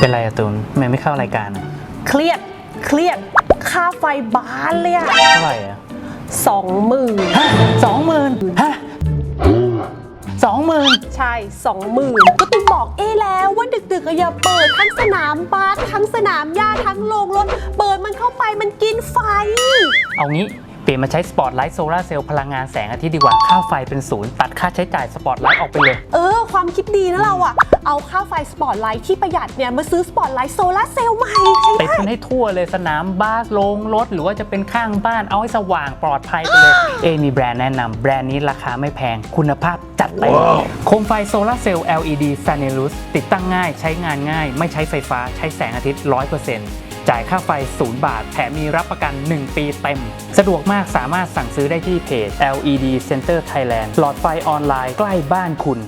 เป็นไรอะตูนทำไมไม่เข้ารายการอะเครียด เครียด ค่าไฟบานเลยอะเท่าไหร่อะสองหมื่นฮะสองหมื่นฮะสองหมื่นใช่สองหมื่นก็ต้องบอกเอแล้วว่าดึกๆอะอย่าเปิดทั้งสนามบาสทั้งสนามหญ้าทั้งโรงรถ เปิดมันเข้าไปมันกินไฟ เอางี้เป ลี่ยนมาใช้สปอตไลท์โซลาร์เซลล์พลังงานแสงอาทิตย์ดีกว่าค่าไฟเป็นศูนย์ตัดค่าใช้จ่ายสปอตไลท์ออกไปเลย เออ ความคิดดีนะเราอะเอาค่าไฟสปอตไลท์ที่ประหยัดเนี่ย มาซื้อสปอตไลท์โซลาร์เซลล์ใหม่ใช่ติดได้กันให้ทั่วเลยสนามบาสโรงรถ หรือว่าจะเป็นข้างบ้านเอาให้สว่างปลอดภัยไปเลย เอมีแบรนด์แนะนำแบรนด์นี้ราคาไม่แพงคุณภาพจัดเต็มโคมไฟโซลาร์เซลล์ LED f a n e l u s ติดตั้งง่ายใช้งานง่าย ไม่ใช้ไฟฟ้าใช้แสงอาทิตย์ 100% จ่ายค่าไฟ 0 บาท แถมมีรับประกัน 1 ปีเต็ม สะดวกมากสามารถสั่งซื้อได้ที่เพจ LED Center Thailand หลอดไฟออนไลน์ใกล้บ้านคุณ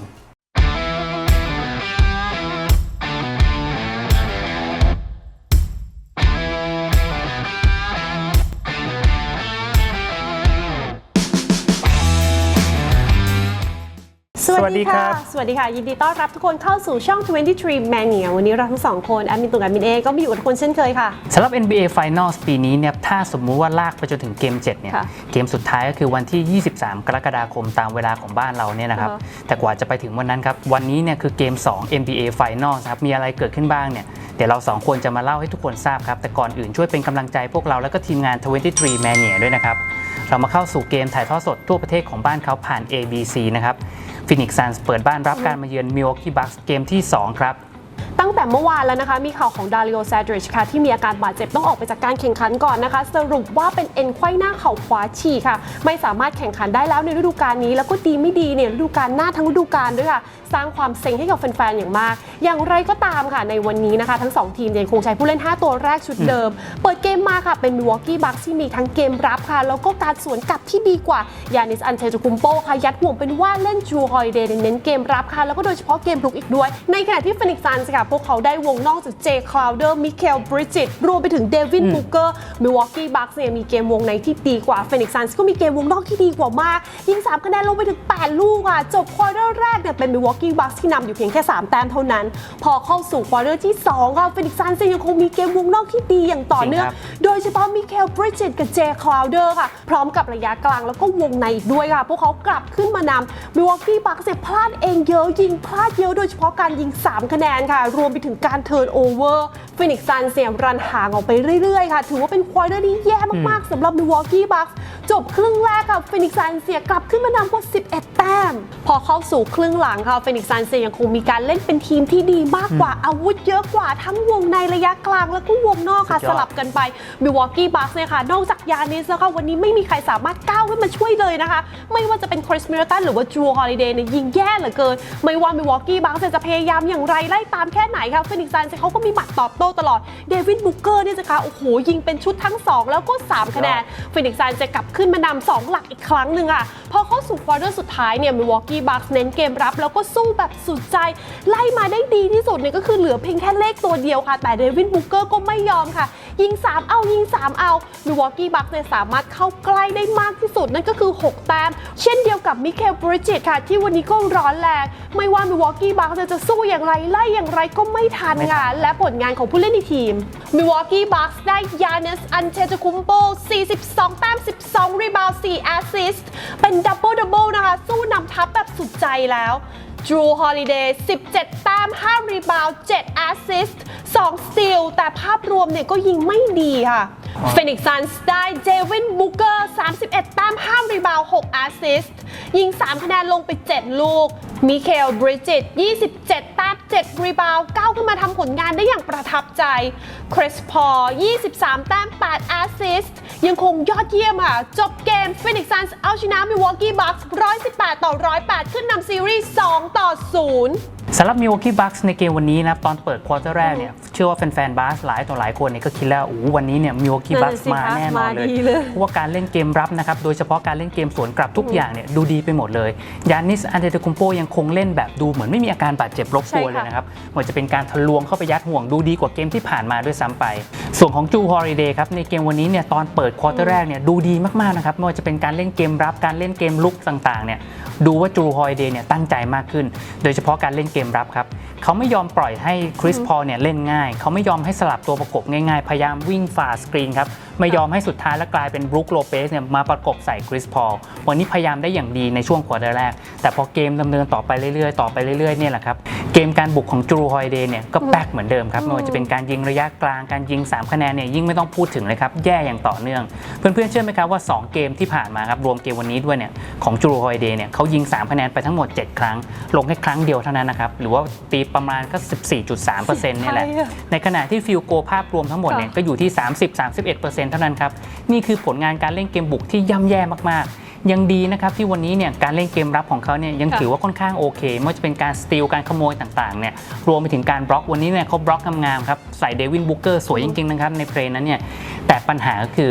สวัสดีค่ะสวัสดีค่ะ ยินดีต้อนรับทุกคนเข้าสู่ช่อง 23 Mania วันนี้เราทั้งสองคนแอดมินตุนแอดมินเอก็มาอยู่กับทุกคนเช่นเคยค่ะสำหรับ NBA Finals ปีนี้เนี่ยถ้าสมมุติว่าลากไปจนถึงเกม 7 เนี่ยค่ะเกมสุดท้ายก็คือวันที่ 23 กรกฎาคมตามเวลาของบ้านเราเนี่ยนะครับอ่าฮะแต่กว่าจะไปถึงวันนั้นครับ วันนี้เนี่ยคือเกม 2 NBA Finals ครับ มีอะไรเกิดขึ้นบ้างเนี่ยเดี๋ยวเราสองคนจะมาเล่าให้ทุกคนทราบครับ แต่ก่อนอื่นช่วยเป็นกำลังใจพวกเราแล้วก็ทีมงาน 23 Mania ด้วยนะครับเรามาเข้าสู่เกมถ่ายทอดสดทั่วประเทศของบ้านเขาผ่าน ABC นะครับ Phoenix Suns เปิดบ้านรับการมาเยือน Milwaukee Bucks เกมที่สองครับ ตั้งแต่เมื่อวานแล้วนะคะ มีข่าวของดาริโอซาดริชค่ะ ที่มีอาการบาดเจ็บต้องออกไปจากการแข่งขันก่อนนะคะ สรุปว่าเป็นเอ็นไขว้หน้าเข่าขวาฉีกค่ะ ไม่สามารถแข่งขันได้แล้วในฤดูกาลนี้ แล้วก็ดีไม่ดีเนี่ยฤดูกาลหน้าทั้งฤดูกาลด้วยค่ะ สร้างความเซ็งให้กับแฟนๆอย่างมาก อย่างไรก็ตามค่ะ ในวันนี้นะคะ ทั้ง 2 ทีมยังคงใช้ผู้เล่น 5 ตัวแรกชุดเดิม เปิดเกมมาค่ะเป็น Milwaukee Bucks ที่มีทั้งเกมรับค่ะแล้วก็การสวนกลับที่ดีกว่ายานิสอันเทโตคุมโปค่ะยัดห่วงเป็นว่าเล่นจูฮอยเดย์เน้นเกมรับค่ะแล้วก็โดยเฉพาะเกมลุกอีกด้วย ในขณะที่ฟินิกซันส์ค่ะพวกเขาได้วงนอกจากเจคลาวเดอร์มิเคลบริจิตรวมไปถึงเดวินอืมบูเกอร์มิลวอกกี้บัคส์เนี่ยมีเกมวงในที่ดีกว่าฟินิกซันส์ก็มีเกมวงนอกที่ดีกว่ามาก ยิง 3 คะแนนลงไปถึง 8 ลูกค่ะ จบควอเตอร์แรกเนี่ยเป็นมิลวอกกี้บัคส์ที่นำอยู่เพียงแค่ 3 แต้มเท่านั้น พอเข้าสู่ควอเตอร์ที่2ค่ะฟินิกซันส์ยังคงมีเกมวงนอกที่ดีอย่างต่อเนื่องจริงครับโดยเฉพาะมิเคลบริจิตกับเจคลาวเดอร์ค่ะ พร้อมกับระยะกลางแล้วก็วงในอีกด้วยค่ะ พวกเขากลับขึ้นมานำมิลวอกกี้บัคส์เนี่ยพลาดเองเยอะยิงพลาดเยอะโดยเฉพาะการยิง 3 คะแนนค่ะรวมไปถึงการเทิร์นโอเวอร์ฟินิกซันเสียรันห่างออกไปเรื่อยๆ ค่ะ ถือว่าเป็นควอเตอร์ที่แย่มากๆสำหรับมิลวอกกี้บัคส์จบครึ่งแรกค่ะฟินิกซันเสียกลับขึ้นมานำกว่า 11 แต้ม พอเข้าสู่ครึ่งหลังค่ะฟินิกซันเสียยังคงมีการเล่นเป็นทีมที่ดีมากกว่าอาวุธเยอะกว่าทั้งวงในระยะกลางแล้วก็วงนอกค่ะสุดยอดสลับกันไปมิลวอกกี้บัคส์เนี่ยค่ะ นอกจากยานิสแล้วค่ะวันนี้ไม่มีใครสามารถก้าวขึ้นมาช่วยเลยนะคะ ไม่ว่าจะเป็นคริสมิลตันหรือว่าจูฮอลิเดย์เนี่ยยิงแย่เหลือเกิน ไม่ว่ามิลวอกกี้บัคส์จะพยายามอย่างไรไล่ตามแค่ไหนค่ะฟินิกซ์ซันส์เขาก็มีหมัดตอบโต้ตลอดเดวิดบุกเกอร์เนี่ยจะค่ะโอ้โหยิงเป็นชุดทั้ง 2 แล้วก็ 3 คะแนนฟินิกซ์ซันส์จะกลับขึ้นมานำสองหลักอีกครั้งหนึ่งค่ะพอเข้าสู่ควอเตอร์สุดท้ายเนี่ยมิลวอกกี้บัคส์เน้นเกมรับ แล้วก็สู้แบบสุดใจ ไล่มาได้ดีที่สุดเนี่ยก็คือเหลือเพียงแค่เลขตัวเดียวค่ะ แต่เดวิดบุกเกอร์ก็ไม่ยอมค่ะ ยิง 3 เอายิง 3 เอามิลวอกกี้บัคเนี่ยสามารถเข้าใกล้ได้มากที่สุด นั่นก็คือ 6 แต้ม เช่นเดียวกับมิเคลบริจิตค่ะ ที่วันนี้ก็ร้อนแรง ไม่ว่ามิลวอกกี้บัคจะสู้อย่างไรไล่อย่างไรก็ไม่ทันค่ะและผลงานของผู้เล่นในทีมมิลวอกกี้บัคได้ยานิสอันเทตคุมโป42 แต้ม 12 รีบาวด์4แอสซิสต์เป็นดับเบิลดับเบิลนะคะ สู้นำทัพแบบสุดใจแล้ว Drew Holiday 17 แต้ม 5 รีบาวด์7แอสซิสต์2สตีลแต่ภาพรวมเนี่ยก็ยิงไม่ดีค่ะ เฟนิกซันส์ได้เจวินบุกเกอร์ 31 แต้ม 5 รีบาว 6 แอสซิสต์ ยิง 3 คะแนนลงไป 7 ลูก มิเคล บริจิต 27 แต้ม 7 รีบาวด์ก้าวขึ้นมาทำผลงานได้อย่างประทับใจ คริสพอล23 แต้ม 8 แอสซิสต์ ยังคงยอดเยี่ยมค่ะ จบเกมเฟนิกซันส์เอาชนะมิวอกกี้บัคส์118 ต่อ 108 ขึ้นนำซีรีส์ 2 ต่อ 0 สำหรับ Milwaukee Bucks ในเกมวันนี้นะครับตอนเปิดควอเตอร์แรกเนี่ยเชื่อว่าแฟนๆบาสหลายต่อหลายคนเนี่ยก็คิดแล้วโอ้โหวันนี้เนี่ย Milwaukee นั่น Bucks น่ะสิมาคะแน่นอนเลยมาดีเลยเพราะว่าการเล่นเกมรับนะครับโดยเฉพาะการเล่นเกมสวนกลับทุกอย่างเนี่ยดูดีไปหมดเลยยานิสอันเดตคุมโปยังคงเล่นแบบดูเหมือนไม่มีอาการบาดเจ็บรบกวนเลยนะครับไม่ว่าจะเป็นการทะลวงเข้าไปยัดห่วงดูดีกว่าเกมที่ผ่านมาด้วยซ้ำไป ส่วนของจูฮอริเดย์ครับในเกมวันนี้เนี่ยตอนเปิดควอเตอร์แรกเนี่ยดูดีมากๆนะครับไม่ว่าจะเป็นการเล่นเกมรับการเล่นเกมลุกต่างๆเนี่ย ดูว่าจูฮอยเดย์เนี่ยตั้งใจมากขึ้น โดยเฉพาะการเล่นเกมรับครับเขาไม่ยอมปล่อยให้คริสพอลเนี่ยเล่นง่าย เขาไม่ยอมให้สลับตัวประกบง่ายๆ พยายามวิ่งฝ่าสกรีนครับไม่ยอมให้สุดท้ายแล้วกลายเป็นบรูคโลเปสเนี่ยมาประกบใส่คริสพอลวันนี้พยายามได้อย่างดีในช่วงควอเตอร์แรก แต่พอเกมดำเนินต่อไปเรื่อยๆ ต่อไปเรื่อยๆเนี่ยแหละครับเกมการบุกของจูฮอยเดย์เนี่ยก็แป๊กเหมือนเดิมครับไม่ว่าจะเป็นการยิงระยะกลางการยิง 3 คะแนนเนี่ยยิ่งไม่ต้องพูดถึงเลยครับแย่อย่างต่อเนื่อง เพื่อนๆเชื่อไหมครับว่า 2 เกมที่ผ่านมาครับรวมเกมวันนี้ด้วยเนี่ยของจูฮอยเดย์เนี่ยเขายิง 3 คะแนนไปทั้งหมด 7 ครั้ง ลงแค่ครั้งเดียวเท่านั้นนะครับหรือว่าตีประมาณก็ 14.3%เนี่ยแหละใช่อะในขณะที่ฟิลโกภาพรวมทั้งหมดเนี่ยค่ะก็อยู่ที่ 30-31%เท่านั้นครับ นี่คือผลงานการเล่นเกมบุกที่ย่ำแย่มากๆ ยังดีนะครับที่วันนี้เนี่ยการเล่นเกมรับของเขาเนี่ยยังค่ะถือว่าค่อนข้างโอเคไม่ว่าจะเป็นการสตีลการขโมยต่างๆเนี่ยรวมไปถึงการบล็อกวันนี้เนี่ยเขาบล็อกงามๆครับใส่เดวินบุกเกอร์สวยจริงๆนะครับในเพลย์นั้นเนี่ยแต่ปัญหาก็คือ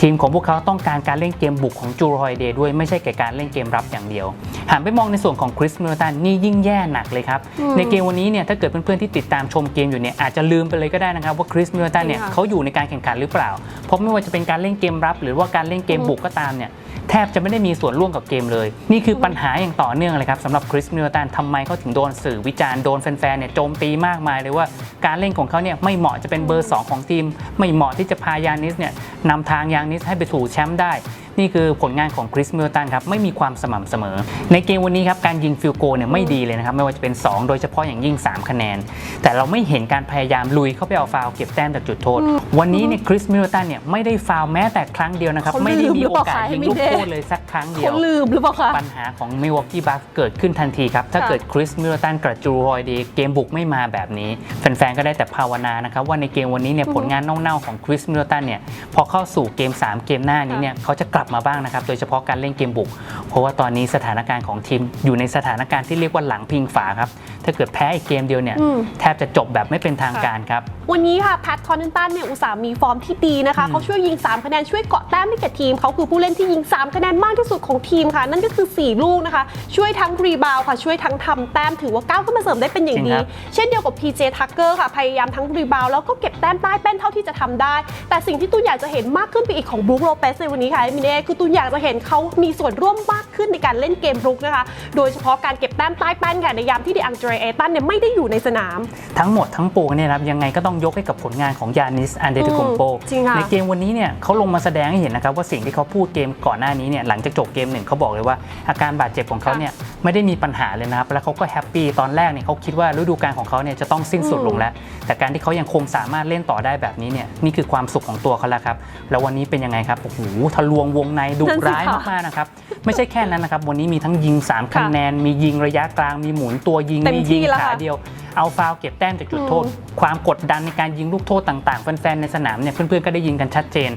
ทีมของพวกเขาต้องการการเล่นเกมบุกของจูรอยเดย์ด้วยไม่ใช่แก่การเล่นเกมรับอย่างเดียวหันไปมองในส่วนของคริสมิลตันนี่ยิ่งแย่หนักเลยครับอืมในเกมวันนี้เนี่ยถ้าเกิดเพื่อนๆที่ติดตามชมเกมอยู่เนี่ยอาจจะลืมไปเลยก็ได้นะครับว่าคริสมิลตันเนี่ยจริงค่ะเขาอยู่ในการแข่งขันหรือเปล่าเพราะไม่ว่าจะเป็นการเล่นเกมรับ หรือว่าการเล่นเกมบุกก็ตามเนี่ย แทบจะไม่ได้มีส่วนร่วมกับเกมเลย นี่คือปัญหาอย่างต่อเนื่องเลยครับสำหรับคริสมิลตันทำไมเขาถึงโดนสื่อวิจารณ์โดนแฟนๆเนี่ยโจมตีมากมายเลยว่าการเล่นของเขาเนี่ยไม่เหมาะจะเป็นเบอร์ 2 ของทีม ไม่เหมาะที่จะพายานิสเนี่ยนำทางยานิสให้ไปถูแชมป์ได้ นี่คือผลงานของคริสมิลตันครับไม่มีความสม่ำเสมอ ในเกมวันนี้ครับการยิงฟิลโกเนี่ยไม่ดีเลยนะครับไม่ว่าจะเป็น 2 โดยเฉพาะอย่างยิ่ง 3 คะแนน แต่เราไม่เห็นการพยายามลุยเข้าไปเอาฟาวล์เก็บแต้มจากจุดโทษ วันนี้เนี่ยคริสมิลตันเนี่ยไม่ได้ฟาวล์แม้แต่ครั้งเดียวนะครับเขาไม่ได้ลืมมีหรือโอเปล่ากาสคะยิงให้ลูกไม่ได้โทษเลยสักครั้งเดียวเขาลืมหรือเปล่าคะปัญหาของมิลวอกกี้บัคเกิดขึ้นทันทีครับถ้าค่ะเกิดคริสมิลตันกับจูฮอยดีเกมบุกไม่มาแบบนี้แฟนๆก็ได้แต่ภาวนานะครับว่าในเกมวันนี้เนี่ยผลงานเน่าๆของคริสมิลตันเนี่ยพอเข้าสู่เกม 3 เกมหน้านี้เนี่ยเขาจะกลับมาบ้างนะครับ โดยเฉพาะการเล่นเกมบุก เพราะว่าตอนนี้สถานการณ์ของทีมอยู่ในสถานการณ์ที่เรียกว่าหลังพิงฝาครับ ถ้าเกิดแพ้อีกเกมเดียวเนี่ย อืม แทบจะจบแบบไม่เป็นทางการครับ วันนี้ค่ะแพทคอนเนนตันเนี่ยอุตส่าห์มีฟอร์มที่ดีนะคะอืมเขาช่วยยิง 3 คะแนนช่วยเกาะแต้มให้กับทีม เขาคือผู้เล่นที่ยิง 3 คะแนนมากที่สุดของทีมค่ะ นั่นก็คือ 4 ลูกนะคะ ช่วยทั้งรีบาวค่ะ ช่วยทั้งทำแต้มถือว่าก้าวขึ้นมาเสริมได้เป็นอย่างดี จริงครับ เช่นเดียวกับ PJ Tucker ค่ะ พยายามทั้งรีบาวแล้วก็เก็บแต้มใต้แป้นเท่าที่จะทำได้ แต่สิ่งที่ตูนอยากจะเห็นมากขึ้นไปอีกของบรูคโลเปสในวันนี้ค่ะมินเอคือตูนอยากจะเห็นเขามีส่วนร่วมมากขึ้นในการเล่นเกมรุกนะคะ โดยเฉพาะการเก็บแต้มใต้แป้นค่ะในยามที่ดิอังเดรเอตันเนี่ยไม่ได้อยู่ในสนาม ทั้งหมดทั้งปวงเนี่ยนะครับยังไงก็ต้องยกให้กับผลงานของยานิสอันเดติโกมโปจริงค่ะในเกมวันนี้เนี่ยเขาลงมาแสดงให้เห็นนะครับว่าสิ่งที่เขาพูดเกมก่อนหน้านี้เนี่ยหลังจากจบเกมหนึ่งเขาบอกเลยว่าอาการบาดเจ็บของเขาเนี่ยไม่ได้มีปัญหาเลยนะครับแล้วเขาก็แฮปปี้ตอนแรกเนี่ยเขาคิดว่าฤดูกาลของเขาเนี่ยจะต้องสิ้นสุดลงแล้ว แต่การที่เขายังคงสามารถเล่นต่อได้แบบนี้เนี่ยนี่คือความสุขของตัวเขาแล้วครับแล้ววันนี้เป็นยังไงครับโอ้โหทะลวงวงในดุนั่นสิร้ายค่ะมากๆนะครับ ไม่ใช่แค่นั้นนะครับ วันนี้มีทั้งยิงสามคะแนน มียิงระยะกลาง มีหมุนตัวยิงเต็มมีที่ยิงแล้วขาค่ะเดียว เอาฟาวล์เก็บแต้มจากจุดโทษ ความกดดันในการยิงลูกโทษต่างๆ แฟนๆ ในสนามเนี่ยเพื่อนๆ ก็ได้ยินกันชัดเจน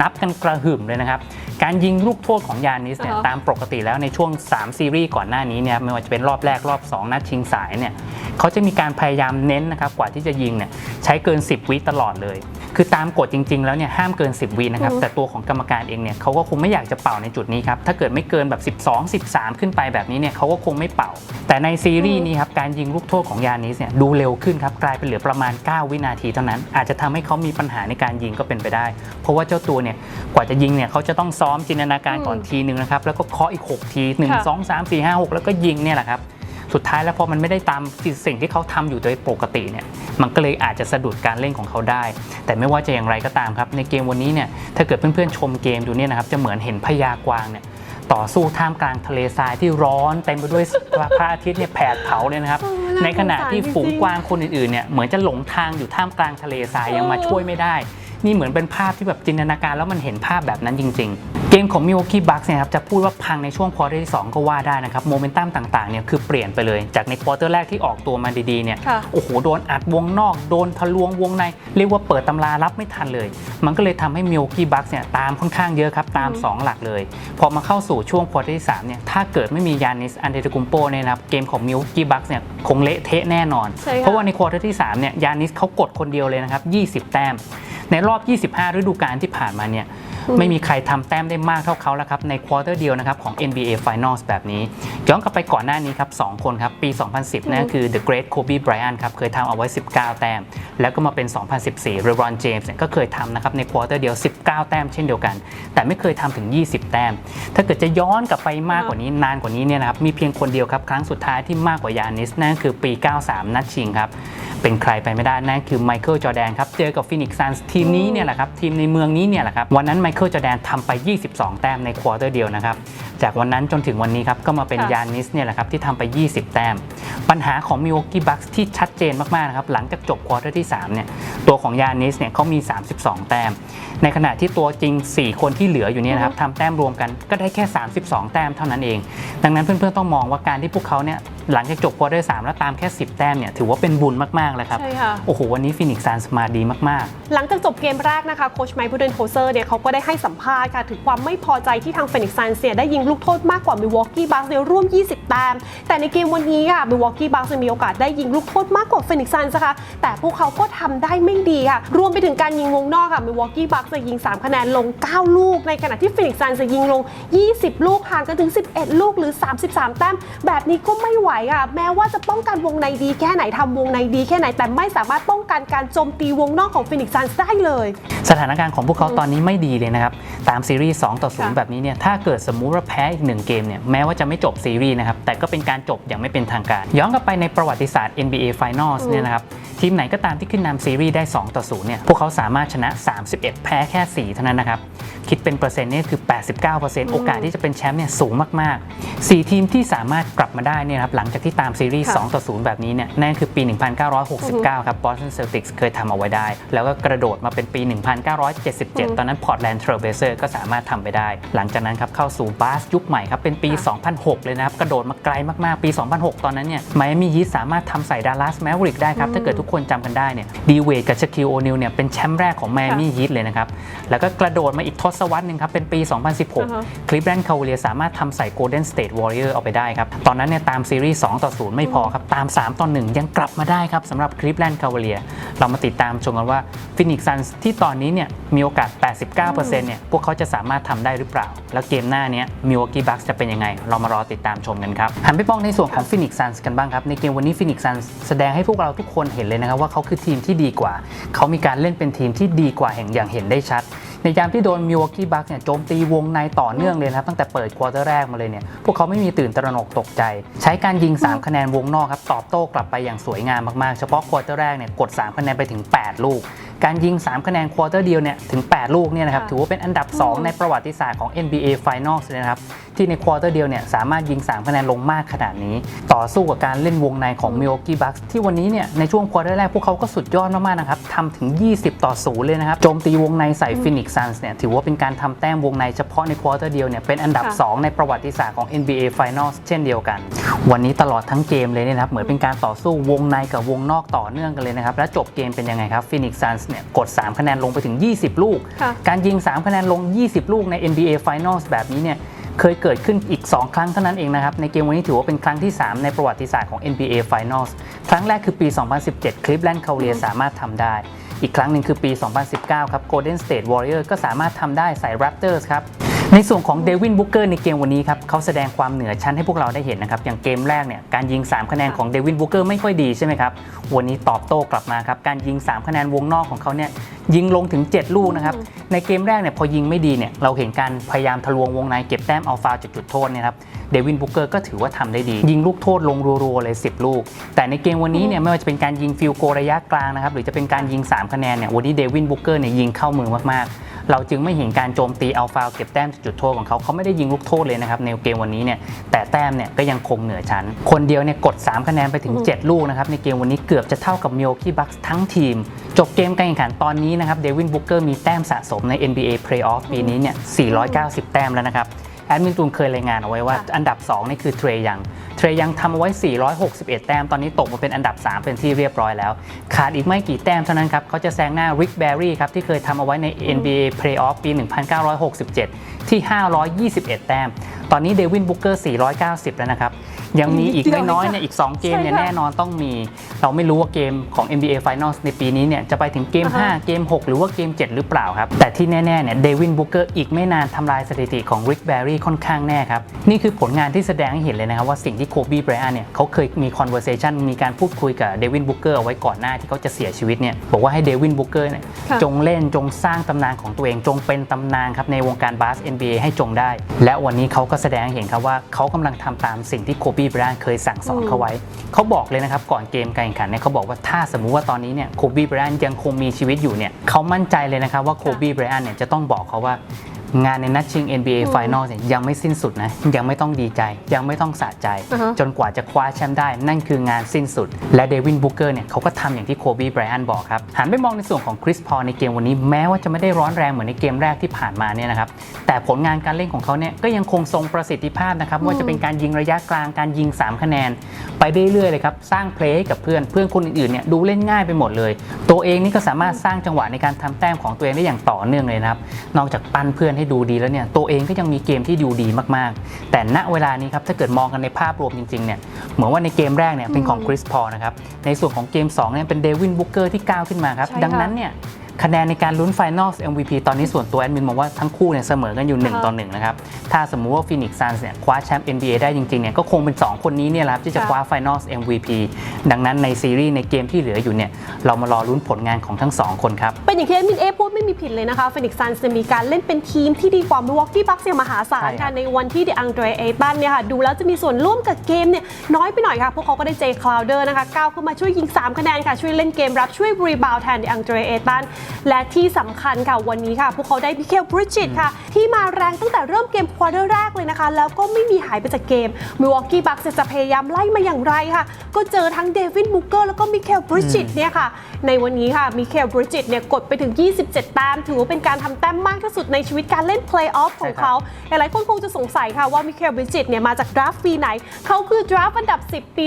นับกันกระหึ่มเลยนะครับ การยิงลูกโทษของยานิสเนี่ยอ่าฮะตามปกติแล้วในช่วง 3 ซีรีส์ก่อนหน้านี้เนี่ยไม่ว่าจะเป็นรอบแรกรอบ 2 นัดชิงสายเนี่ยเขาจะมีการพยายามเน้นนะครับกว่าที่จะยิงเนี่ยใช้เกิน 10 วิตลอดเลย คือตามกฎจริง ๆ แล้วเนี่ยห้ามเกิน 10 วินะครับอืมแต่ตัวของกรรมการเองเนี่ยเขาก็คงไม่อยากจะเป่าในจุดนี้ครับถ้าเกิดไม่เกินแบบ 12 13 ขึ้นไปแบบนี้เนี่ยเขาก็คงไม่เป่า แต่ในซีรีส์นี้ครับการยิงลูกโทษของยานิสเนี่ยดูเร็วขึ้นครับกลายเป็นเหลือประมาณ 9 วินาทีเท่านั้น อาจจะทำให้เขามีปัญหาในการยิงก็เป็นไปได้ เพราะว่าเจ้าตัวเนี่ยกว่าจะยิงเนี่ยเขาจะต้องซ้อมจินตนาการก่อนอืมทีนึงนะครับแล้วก็เคาะอีก 6 ทีค่ะ1 2 3 4 5 6 แล้วก็ยิงเนี่ยแหละครับสุดท้ายแล้วพอมันไม่ได้ตามสิ่งที่เขาทำอยู่โดยปกติเนี่ยมันก็เลยอาจจะสะดุดการเล่นของเขาได้ แต่ไม่ว่าจะอย่างไรก็ตามครับ ในเกมวันนี้เนี่ยถ้าเกิดเพื่อนๆชมเกมดูเนี่ยนะครับจะเหมือนเห็นพญากวางเนี่ยต่อสู้ท่ามกลางทะเลทรายที่ร้อนเต็มไปด้วยพระอาทิตย์เนี่ยแผดเผาเลยนะครับโอ้น่าในขณะที่สงสารฝูงจริงๆกวางคนอื่นๆเนี่ยเหมือนจะหลงทางอยู่ท่ามกลางทะเลทรายยังมาเออช่วยไม่ได้ นี่เหมือนเป็นภาพที่แบบจินตนาการแล้วมันเห็นภาพแบบนั้นจริง ๆ เกมของมิวกี้บัคเนี่ยครับจะพูดว่าพังในช่วงควอเตอร์ที่ 2 ก็ว่าได้นะครับโมเมนตัมต่างๆเนี่ยคือเปลี่ยนไปเลย จากในควอเตอร์แรกที่ออกตัวมาดีๆเนี่ยค่ะโอ้โหโดนอัดวงนอกโดนทะลวงวงใน เรียกว่าเปิดตำรารับไม่ทันเลย มันก็เลยทำให้มิวกี้บัคเนี่ยตามค่อนข้างเยอะครับตาม 2 หลักเลย พอมาเข้าสู่ช่วงควอเตอร์ที่3เนี่ยถ้าเกิดไม่มียานิสอันเดตกุมโปเนี่ยนะครับเกมของมิวกี้บัคเนี่ยคงเละเทะแน่นอนใช่ค่ะเพราะว่าในควอเตอร์ที่3เนี่ยยานิสเขากดคนเดียวเลยนะครับ20 แต้ม ในรอบ 25 ฤดูกาลที่ผ่านมาเนี่ย ไม่มีใครทำแต้มได้มากเท่าเขาแล้วครับ ในควอเตอร์เดียวนะครับของ NBA Finals แบบนี้ ย้อนกลับไปก่อนหน้านี้ครับ 2 คนครับ ปี 2010 นั่นก็คือ The Great Kobe Bryant ครับ เคยทำเอาไว้ 19 แต้ม แล้วก็มาเป็น 2014 LeBron James เนี่ยก็เคยทำนะครับในควอเตอร์เดียว 19 แต้มเช่นเดียวกัน แต่ไม่เคยทำถึง 20 แต้ม ถ้าเกิดจะย้อนกลับไปมากกว่านี้นานกว่านี้เนี่ยนะครับมีเพียงคนเดียวครับครั้งสุดท้ายที่มากกว่ายานิสนั่นก็คือปี 93 นัดชิงครับเป็นใครไปไม่ได้นั่นคือไมเคิลจอแดนครับเจอกับฟินิกซ์ซันส์ทีมนี้เนี่ยแหละครับทีมในเมืองนี้เนี่ยแหละครับวันนั้นไมเคิลจอแดนทำไป 22 แต้มในควอเตอร์เดียวนะครับ จากวันนั้นจนถึงวันนี้ครับก็มาเป็นค่ะ ยานิสเนี่ยแหละครับที่ทำไป 20 แต้ม ปัญหาของมิวอกกี้บัคที่ชัดเจนมากๆนะครับหลังจากจบควอเตอร์ที่3เนี่ยตัวของยานิสเนี่ยเขามี 32 แต้ม ในขณะที่ตัวจริง 4 คนที่เหลืออยู่เนี่ยนะครับทำแต้มรวมกันก็ได้แค่ 32 แต้มเท่านั้นเอง ดังนั้นเพื่อนๆต้องมองว่าการที่พวกเขาเนี่ย หลังจากจบควอเตอร์สามแล้วตามแค่ 10 แต้มเนี่ยถือว่าเป็นบุญมากๆเลยครับ ใช่ค่ะ โอ้โห วันนี้ฟินิกซ์ซันส์มาดีมาก หลังจากจบเกมแรกนะคะโคชไมค์บูเดนโฮเซอร์เนี่ยเขาก็ได้ให้สัมภาษณ์ค่ะ ถึงความไม่พอใจที่ทางเฟนิกซ์ซันเซียได้ยิงลูกโทษมากกว่ามิลวอกกี้บัคในยร่วม 20 แต้ม แต่ในเกมวันนี้ค่ะมิลวอกกี้บัคมีโอกาสได้ยิงลูกโทษมากกว่าเฟนิกซ์ซันนะคะแต่พวกเขาก็ทำได้ไม่ดีค่ะรวมไปถึงการยิงวงนอกค่ะมิลวอกกี้บัคจะยิง 3 คะแนนลง 9 ลูก ในขณะที่เฟนิกซ์ซันจะยิงลง 20 ลูกห่างกันถึง 11 ลูกหรือ 33 แต้มแบบนี้ก็ไม่ไหวค่ะ แม้ว่าจะป้องกันวงในดีแค่ไหนทำวงในดีแค่ไหน แต่ไม่สามารถป้องกันการโจมตีวงนอกของฟินิกซ์ซันได้เลยๆสถานการณ์ของพวกเขาตอนนี้ไม่ดีเลยนะครับ ตามซีรีส์2ต่อค่ะ0แบบนี้เนี่ยถ้าเกิดสมมุติว่าแพ้อีก1เกมเนี่ยแม้ว่าจะไม่จบซีรีส์นะครับแต่ก็เป็นการจบอย่างไม่เป็นทางการ ย้อนกลับไปในประวัติศาสตร์ NBA Finals เนี่ยนะครับ ทีมไหนก็ตามที่ขึ้นนำซีรีส์ได้ 2 ต่อ 0 เนี่ย พวกเขาสามารถชนะ 31 แพ้แค่ 4 เท่านั้นนะครับ คิดเป็นเปอร์เซ็นต์เนี่ยคือ 89%โอกาสที่จะเป็นแชมป์เนี่ยสูงมากๆ 4 ทีมที่สามารถกลับมาได้เนี่ยนะครับหลังจากที่ตามซีรีส์ค่ะ2ต่อ 0 แบบนี้เนี่ยนั่นคือปี 1969 ครับ Boston Celtics เคยทำเอาไว้ได้ แล้วก็กระโดดมาเป็นปี 1977 ตอนนั้น Portland Trail Blazers ก็สามารถทำไปได้ หลังจากนั้นครับเข้าสู่บาสยุคใหม่ครับเป็นปี 2006 เลยนะครับกระโดดมาไกลมากๆ ปี 2006 ตอนนั้นเนี่ยไมอามี่ฮีทสามารถทำใส่ดัลลัสแมวริกได้ครับถ้าเกิดทุกคนจำกันได้เนี่ยดีเวดกับชาคิลโอนิลเนี่ยเป็นแชมป์แรกของไมอามี่ฮีทเลยนะครับ แล้วก็กระโดดมาอีกทศวรรษหนึ่งครับ เป็นปีอ่าฮะ2016 คลิปแลนด์คาวเลียสามารถทำใส่ Golden State Warrior เอาไปได้ครับ ตอนนั้นเนี่ยตามซีรีส์2ต่อ0ไม่พอครับ ตาม 3 ต่อ 1 ยังกลับมาได้ครับสำหรับคลิปแลนด์คาวเลียเรามาติดตามชมกันว่าฟินิกซ์ซันที่ตอนนี้เนี่ยมีโอกาส 89%เนี่ยพวกเขาจะสามารถทำได้หรือเปล่า แล้วเกมหน้าเนี้มิวอกกี้บัคจะเป็นยังไง เรามารอติดตามชมกันครับหันไปมองในส่วนของฟินิกซ์ซันกันบ้างครับในเกมวันนี้ฟินิกซ์ซันแสดงให้พวกเราทุกคนเห็นเลยนะครับว่าเขาคือทีมที่ดีกว่า เขามีการเล่นเป็นทีมที่ดีกว่าแห่งอย่างเห็นได้ชัด ในยามที่โดนมิวอกกี้บัคเนี่ยโจมตีวงในต่อเนื่องเลยนะครับตั้งแต่เปิดควอเตอร์แรกมาเลยเนี่ยพวกเขาไม่มีตื่นตระหนกตกใจ ใช้การยิง 3 คะแนนวงนอกครับตอบโต้กลับไปอย่างสวยงามมากๆ เฉพาะควอเตอร์แรกเนี่ยกด 3 คะแนนไปถึง 8 ลูก การยิง 3 คะแนนควอเตอร์เดียวเนี่ยถึง 8 ลูกเนี่ยนะครับค่ะถือว่าเป็นอันดับ 2 ในประวัติศาสตร์ของ NBA Finals เลยนะครับที่ในควอเตอร์เดียวเนี่ยสามารถยิง 3 คะแนนลงมากขนาดนี้ ต่อสู้กับการเล่นวงในของ Milwaukee Bucks ที่วันนี้เนี่ยในช่วงควอเตอร์แรกพวกเขาก็สุดยอดมากๆนะครับทำถึง 20 ต่อ 0 เลยนะครับโจมตีวงในใส่ Phoenix Suns เนี่ยถือว่าเป็นการทำแต้มวงในเฉพาะในควอเตอร์เดียวเนี่ยเป็นอันดับค่ะ2ในประวัติศาสตร์ของ NBA Finals เช่นเดียวกัน วันนี้ตลอดทั้งเกมเลยเนี่ยนะครับเหมือนเป็นการต่อสู้วงในกับวงนอกต่อเนื่องกันเลยนะครับและจบเกมเป็นยังไงครับ Phoenix Suns เนี่ยกด 3 คะแนนลงไปถึง 20 ลูกค่ะการยิง 3 คะแนนลง 20 ลูกใน NBA Finals แบบนี้เนี่ยเคยเกิดขึ้นอีก 2 ครั้งเท่านั้นเองนะครับ ในเกมวันนี้ถือว่าเป็นครั้งที่ 3 ในประวัติศาสตร์ของ NBA Finals ครั้งแรกคือปี 2017 Cleveland Cavaliers สามารถทำได้ อีกครั้งหนึ่งคือปี 2019 ครับ Golden State Warriors ก็สามารถทำได้ใส่ Raptors ครับ ในส่วนของเดวินบุกเกอร์ในเกมวันนี้ครับเขาแสดงความเหนือชั้นให้พวกเราได้เห็นนะครับ อย่างเกมแรกเนี่ยการยิง 3 คะแนนของเดวินบุกเกอร์ไม่ค่อยดีใช่ไหมครับ วันนี้ตอบโต้กลับมาครับ การยิง 3 คะแนนวงนอกของเขาเนี่ยยิงลงถึง 7 ลูกนะครับ ในเกมแรกเนี่ยพอยิงไม่ดีเนี่ยเราเห็นการพยายามทะลวงวงในเก็บแต้มเอาฟาวจากจุดโทษเนี่ยครับเดวินบุกเกอร์ก็ถือว่าทำได้ดี ยิงลูกโทษลงรัวๆเลย 10 ลูก แต่ในเกมวันนี้เนี่ยไม่ว่าจะเป็นการยิงฟิลโกลระยะกลางนะครับหรือจะเป็นการยิง 3 คะแนนเนี่ยวันนี้เดวินบุกเกอร์เนี่ยยิงเข้ามือมากๆ เราจึงไม่เห็นการโจมตีเอาฟาวล์เก็บแต้มจากจุดโทษของเขาเขาไม่ได้ยิงลูกโทษเลยนะครับในเกมวันนี้เนี่ยแต่แต้มเนี่ยก็ยังคงเหนือชั้น คนเดียวเนี่ยกด 3 คะแนนไปถึง 7 ลูกนะครับในเกมวันนี้เกือบจะเท่ากับมิโอคีบัคทั้งทีม จบเกมการแข่งขันตอนนี้นะครับเดวินบุกเกอร์มีแต้มสะสมใน NBA Playoff ปีนี้เนี่ย490 แต้มแล้วนะครับ แอดมินตูนเคยรายงานเอาไว้ว่าค่ะอันดับ 2 นี่คือเทรยังเทรยังทำเอาไว้ 461 แต้ม ตอนนี้ตกมาเป็นอันดับ 3 เป็นที่เรียบร้อยแล้ว ขาดอีกไม่กี่แต้มเท่านั้นครับเขาจะแซงหน้าริกแบร์รี่ครับที่เคยทำเอาไว้ใน NBA Playoff ปี 1967 ที่ 521 แต้ม ตอนนี้เดวินบุกเกอร์ 490 แล้วนะครับยังมีอีกเดี๋ยวไม่น้อยค่ะเนี่ยอีก 2 เกมเนี่ยใช่ค่ะแน่นอนต้องมี เราไม่รู้ว่าเกมของ NBA Finals ในปีนี้เนี่ยจะไปถึงเกมอ่าฮะ5เกม 6 หรือว่าเกม 7 หรือเปล่าครับ แต่ที่แน่ๆเนี่ยเดวินบุกเกอร์อีกไม่นานทำลายสถิติของริกแบร์รี่ค่อนข้างแน่ครับ นี่คือผลงานที่แสดงให้เห็นเลยนะครับว่าสิ่งที่โคบีไบรอันเนี่ยเขาเคยมี conversation มีการพูดคุยกับเดวินบุกเกอร์เอาไว้ก่อนหน้าที่เขาจะเสียชีวิตเนี่ยบอกว่าให้เดวินบุกเกอร์เนี่ยค่ะจงเล่นจงสร้างตำนานของตัวเองจงเป็นตำนานครับในวงการบาส NBA ให้จงได้ และวันนี้เขาก็แสดงให้เห็นครับว่าเขากำลังทำตามสิ่งที่โคบีไบรอันเคยสั่งสอนเขาไว้ เขาบอกเลยนะครับก่อนเกมการแข่งขันเนี่ยเขาบอกว่าถ้าสมมุติว่าตอนนี้เนี่ยโคบีไบรอันยังคงมีชีวิตอยู่เนี่ยเขามั่นใจเลยนะครับว่าโคบีไบรอันเนี่ยจะต้องบอกเขาว่า งานในนัดชิง NBA อืม Final เนี่ยยังไม่สิ้นสุดนะ ยังไม่ต้องดีใจ ยังไม่ต้องสะใจอ่าฮะ จนกว่าจะคว้าแชมป์ได้ นั่นคืองานสิ้นสุด และเดวินบุกเกอร์เนี่ยเขาก็ทำอย่างที่โคบีไบรอันบอกครับ หันไปมองในส่วนของคริสพอลในเกมวันนี้แม้ว่าจะไม่ได้ร้อนแรงเหมือนในเกมแรกที่ผ่านมาเนี่ยนะครับแต่ผลงานการเล่นของเขาเนี่ยก็ยังคงทรงประสิทธิภาพนะครับไม่ว่าจะเป็นการยิงระยะกลางการยิง 3 คะแนน ไปเรื่อยๆเลยครับสร้างเพลย์ให้กับเพื่อนเพื่อนคนอื่นๆเนี่ยดูเล่นง่ายไปหมดเลย ตัวเองนี่ก็สามารถสร้างจังหวะในการทำแต้มของตัวเองได้อย่างต่อเนื่องเลยนะครับนอกจากปั้นเพื่อนให้ดูดีแล้วเนี่ยตัวเองก็ยังมีเกมที่ดูดีมากๆ แต่ณเวลานี้ครับถ้าเกิดมองกันในภาพรวมจริงๆเนี่ยเหมือนว่าในเกมแรกเนี่ยเป็นของคริสพอลนะครับในส่วนของเกม2เนี่ยเป็นเดวินบุกเกอร์ที่ก้าวขึ้นมาครับใช่ค่ะดังนั้นเนี่ย คะแนนในการลุ้น Finals MVP ตอนนี้ส่วนตัวแอดมินมองว่าทั้งคู่เนี่ยเสมอกันอยู่ 1 ต่อ1นะครับ ถ้าสมมุติว่าฟินิกซ์ซันส์เนี่ยคว้าแชมป์ NBA ได้จริงๆเนี่ยก็คงเป็น 2 คนนี้เนี่ยแหละครับที่จะค่ะคว้า Finals MVP ดังนั้นในซีรีส์ในเกมที่เหลืออยู่เนี่ยเรามารอลุ้นผลงานของทั้งสองคนครับ เป็นอย่างที่เอดมินเอพูดไม่มีผิดเลยนะคะฟินิกซันจะมีการเล่นเป็นทีมที่ดีกว่ามิวอกกี้บัคอย่างมหาศาลใช่ครัค่ะบในวันที่เดอังเดรเอตันเนี่ยค่ะดูแล้วจะมีส่วนร่วมกับเกมเนี่ยน้อยไปหน่อยค่ะพวกเขาก็ได้เจคลาวเดอร์นะคะก้าวเข้ามาช่วยยิง3คะแนนค่ะช่วยเล่นเกมรับช่วยรีบาวแทนเดอังเดรเอตันและที่สำคัญค่ะวันนี้ค่ะพวกเขาได้มิเคลบริดจิตค่ะที่มาแรงตั้งแต่เริ่มเกมควอเตอร์แรกเลยนะคะ แล้วก็ไม่มีหายไปจากเกมมิวอกกี้บัคจะพยายามไล่มาอย่างไรค่ะ ก็เจอทั้งเดวินบุกเกอร์แล้วก็มิเคลบริดจิตเนี่ยค่ะ ในวันนี้ค่ะมิเคลบริจิตเนี่ยกดไปถึง 27 แต้ม ถือว่าเป็นการทำแต้มมากที่สุดในชีวิตการเล่นเพลย์ออฟของเขา หลายๆคนคงจะสงสัยค่ะว่ามิเคลบริจิตเนี่ยมาจากดราฟต์ปีไหน เขาคือดราฟต์อันดับ 10 ปี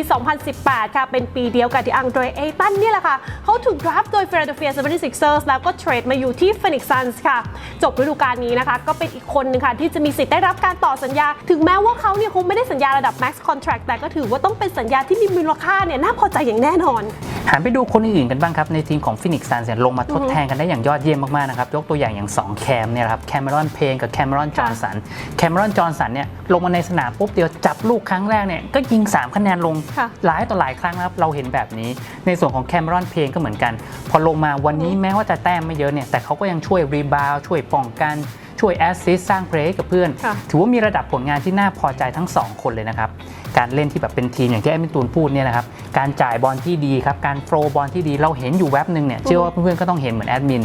2018 ค่ะ เป็นปีเดียวกับที่อังเดรเอตันเนี่ยแหละค่ะ เขาถูกดราฟต์โดย Philadelphia 76ers แล้วก็เทรดมาอยู่ที่ Phoenix Suns ค่ะ จบฤดูกาลนี้นะคะ ก็เป็นอีกคนหนึงค่ะที่จะมีสิทธิ์ได้รับการต่อสัญญา ถึงแม้ว่าเขาเนี่ยคงไม่ได้สัญญาระดับ max contract แต่ก็ถือว่าต้องเป็นสัญญาที่มีมูลค่าเนี่ยน่าพอใจอย่างแน่นอนหันไปดูคนอื่นๆกันบ้างครับ ในทีมของฟินิกซ์ซันส์ลงมาทดแทนกันได้อย่างยอดเยี่ยมมากๆนะครับ ยกตัวอย่างอย่าง 2 แคมเนี่ยนะครับแคม e รอนเพนกับแคม e รอนจอห์นสันแคม e รอนจอห์นสันเนี่ยลงมาในสนามปุ๊บเดียวจับลูกครั้งแรกเนี่ยก็ยิง 3 คะแนนลงค่ะหลายต่อหลายครั้งนะครับเราเห็นแบบนี้ ในส่วนของแคม e รอนเพนก็เหมือนกัน พอลงมาวันนี้แม้ว่าจะแต้มไม่เยอะเนี่ยแต่เขาก็ยังช่วยรีบาวช่วยป้องกัน ช่วยแอสซิสสร้างเพลย์ให้กับเพื่อนค่ะถือว่ามีระดับผลงานที่น่าพอใจทั้ง 2 คนเลยนะครับ การเล่นที่แบบเป็นทีมอย่างที่แอดมินตูนพูดเนี่ยนะครับ การจ่ายบอลที่ดีครับ การโฟล์บอลที่ดี เราเห็นอยู่แว็บหนึ่งเนี่ย เชื่อว่าเพื่อนๆก็ต้องเห็นเหมือนแอดมิน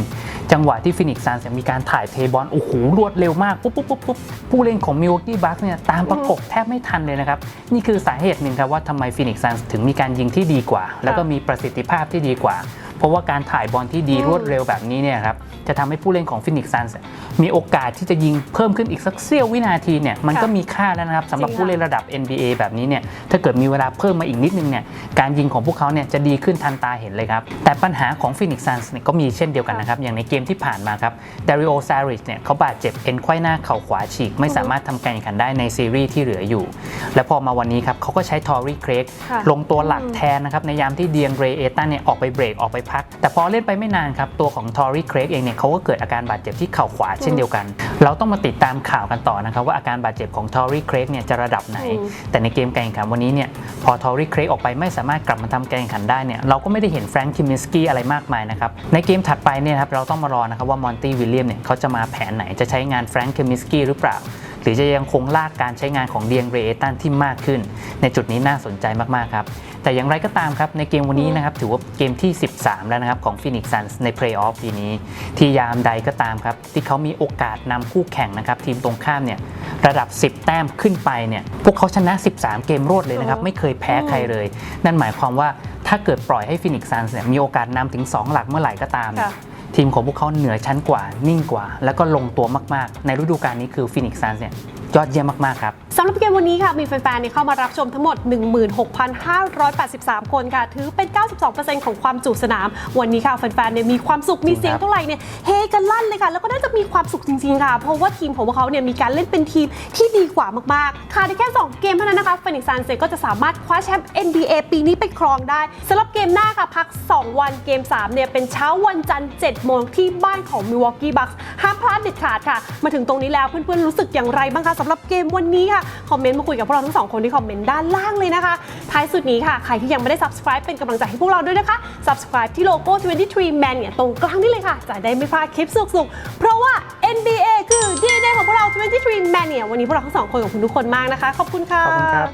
จังหวะที่ฟินิกซ์ซันส์มีการถ่ายเทบอล โอ้โห รวดเร็วมาก ปุ๊บปุ๊บปุ๊บปุ๊บผู้เล่นของมิวกี้บัคเนี่ยตามประกบแทบไม่ทันเลยนะครับ นี่คือสาเหตุหนึ่งครับว่าทำไมฟินิกซ์ซันส์ถึงมีการยิงที่ดีกว่า แล้วก็มีประสิทธิภาพที่ดีกว่า เพราะว่าการถ่ายบอลที่ดีอืมรวดเร็วแบบนี้เนี่ยครับจะทำให้ผู้เล่นของฟินิกซ์ซันส์มีโอกาสที่จะยิงเพิ่มขึ้นอีกสักเสี้ยววินาทีเนี่ยมันก็มีค่าแล้วนะครับสำหรับจริงค่ะผู้เล่นระดับ NBA แบบนี้เนี่ยถ้าเกิดมีเวลาเพิ่มมาอีกนิดนึงเนี่ยการยิงของพวกเขาเนี่ยจะดีขึ้นทันตาเห็นเลยครับ แต่ปัญหาของฟินิกซ์ซันส์เนี่ยก็มีเช่นเดียวกันนะครับอย่างในเกมที่ผ่านมาครับดาริโอซาริชเนี่ยเขาบาดเจ็บเอ็นไขว้หน้าเข่าขวาฉีก ไม่สามารถทำการแข่งขันได้ในซีรีส์ที่เหลืออยู่ และพอมาวันนี้ครับเขาก็ใช้ทอรี่เครกค่ะลงตัวหลักแทนนะครับในยามที่เดียงเรเอตันเนี่ยออกไปเบรกออกไปพัก แต่พอเล่นไปไม่นานครับ ตัวของทอรี่เครกเองเนี่ยเขาก็เกิดอาการบาดเจ็บที่เข่าขวาเช่นเดียวกัน เราต้องมาติดตามข่าวกันต่อนะครับ ว่าอาการบาดเจ็บของทอรี่เครกเนี่ยจะระดับไหนอืมแต่ในเกมการแข่งขันวันนี้เนี่ยพอทอรี่เครกออกไปไม่สามารถกลับมาทำการแข่งขันได้เนี่ยเราก็ไม่ได้เห็นแฟรงค์คิมมินสกี้อะไรมากมายนะครับในเกมถัดไปเนี่ยนะครับเราต้องมารอนะครับว่ามอนตี้วิลเลียมเนี่ยเขาจะมาแผนไหนจะใช้งานแฟรงค์คิมมินสกี้หรือเปล่าหรือจะยังคงลากการใช้งานของเดียงเรเอตันที่มากขึ้น ในจุดนี้น่าสนใจมาก ๆ ครับ แต่อย่างไรก็ตามครับ ในเกมวันนี้นะครับ ถือว่าเกมที่ 13 แล้วนะครับ ของ Phoenix Suns ในเพลย์ออฟปีนี้ ที่ยามใดก็ตามครับ ที่เขามีโอกาสนำคู่แข่งนะครับ ทีมตรงข้ามเนี่ย ระดับ 10 แต้มขึ้นไปเนี่ย พวกเขาชนะ 13 เกมรวดเลยนะครับ ไม่เคยแพ้ใครเลย นั่นหมายความว่าถ้าเกิดปล่อยให้ Phoenix Suns เนี่ยมีโอกาสนำถึง 2 หลักเมื่อไหร่ก็ตามเนี่ยค่ะทีมของพวกเขาเหนือชั้นกว่า นิ่งกว่า แล้วก็ลงตัวมาก ๆ ในฤดูกาลนี้คือฟินิกซ์ซันเนี่ย ยอดเยี่ยมมาก ๆ ครับสำหรับเกมวันนี้ค่ะ มีแฟนๆเข้ามารับชมทั้งหมด 16,583 คนค่ะ ถือเป็น 92%ของความจุสนาม วันนี้ค่ะแฟนๆเนี่ยมีความสุขมีเสียงเท่าไหร่เนี่ยเฮกันลั่นเลยค่ะ แล้วก็น่าจะมีความสุขจริง ๆ ค่ะ เพราะว่าทีมของพวกเขาเนี่ยมีการเล่นเป็นทีมที่ดีกว่ามากๆ ค่ะได้แค่ 2 เกมเท่านั้นนะคะฟินิกซันเซก็จะสามารถคว้าแชมป์ NBA ปีนี้ไปครองได้สำหรับเกมหน้าค่ะพัก 2 วันเกม 3 เนี่ยเป็นเช้าวันจันทร์7โมงที่บ้านของ Milwaukee Bucks ห้ามพลาดเด็ดขาดค่ะ มาถึงตรงนี้แล้วเพื่อนๆรู้สึกอย่างไรบ้างคะสำหรับเกมวันนี้ค่ะ คอมเมนต์มาคุยกับพวกเราทั้งสองคนที่คอมเมนต์ด้านล่างเลยนะคะ ท้ายสุดนี้ค่ะ ใครที่ยังไม่ได้ subscribe เป็นกำลังใจให้พวกเราด้วยนะคะ subscribe ที่โลโก้ 23 Man เนี่ยตรงกลางนี่เลยค่ะ จะได้ไม่พลาดคลิปสุกๆ เพราะว่า NBA คือ DNA ของพวกเรา 23 Man เนี่ยวันนี้พวกเราทั้งสองคนขอบคุณทุกคนมากนะคะ ขอบคุณค่ะ ขอบคุณครับ